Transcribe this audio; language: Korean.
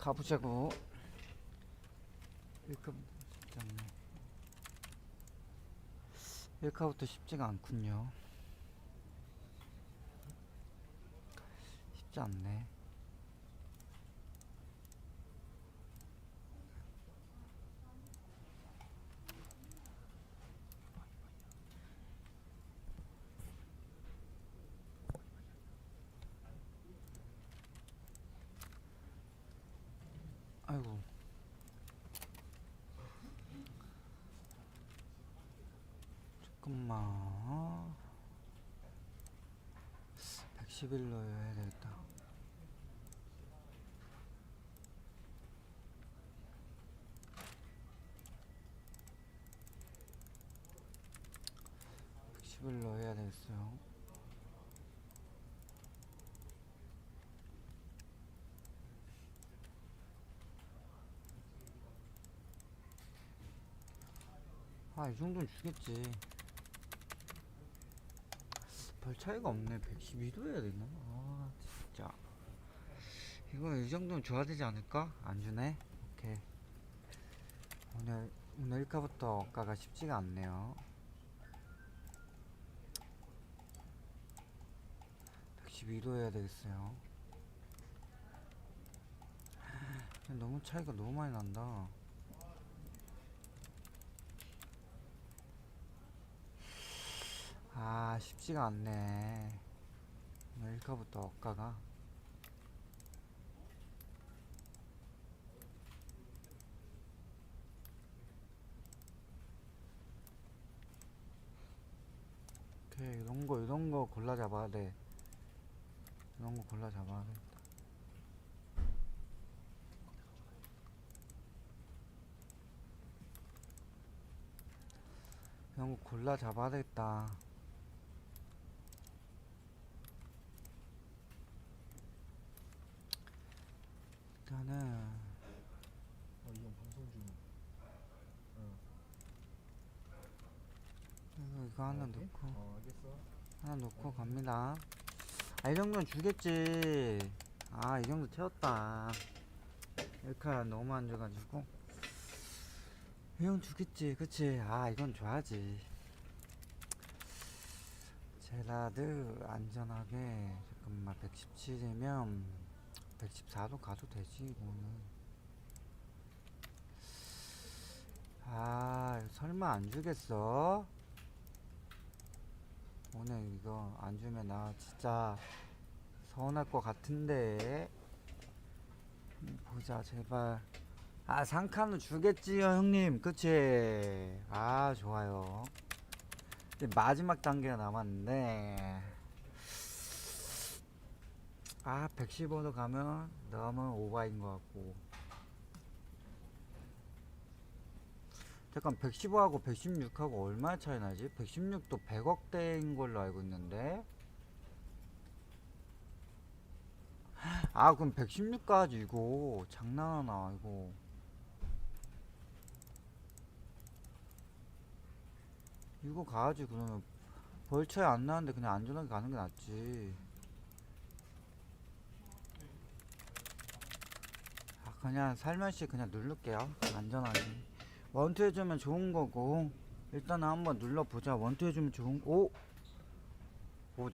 가보자고. 1카 쉽지 않네. 1카부터 쉽지가 않군요. 쉽지 않네. 아이고. 잠깐만. 111로 해야 되겠다. 백십일로 해야 되겠어요. 아, 이 정도는 주겠지. 별 차이가 없네. 112도 해야 되나? 아, 진짜. 이거 이 정도는 줘야 되지 않을까? 안 주네? 오케이. 오늘, 오늘 1가부터 억가가 쉽지가 않네요. 112도 해야 되겠어요. 너무 차이가 너무 많이 난다. 아 쉽지가 않네. 오늘 1카부터 억가가. 오케이 이런 거 이런 거 골라 잡아야 돼. 이런 거 골라 잡아야 돼. 이런 거 골라 잡아야 되겠다 일단은 어, 이건 방송 중. 어. 이거, 이거 하나 오케이? 넣고 어, 알겠어. 하나 놓고 갑니다. 아, 이 정도는 주겠지. 아, 이 정도 채웠다. 엘카 너무 안 줘가지고. 이건 주겠지, 그치? 아, 이건 줘야지. 제라드 안전하게 잠깐만 117이면 114도 가도 되지 이거는. 아, 설마 안 주겠어? 오늘 이거 안 주면 나 진짜 서운할 것 같은데. 음, 보자 제발. 아 상칸은 주겠지요 형님. 그치? 아 좋아요. 이제 마지막 단계가 남았는데 아 115도 가면 너무 오바인 것 같고. 잠깐 115하고 116하고 얼마 차이 나지? 116도 100억대인 걸로 알고 있는데. 아 그럼 116까지 이거 장난하나 이거? 이거 가야지 그러면. 벌 차이 안 나는데 그냥 안전하게 가는 게 낫지 아 그냥 살며시 그냥 누를게요. 안전하게. 원투 해주면 좋은 거고 일단은 한번 눌러보자. 원투 해주면 좋은 오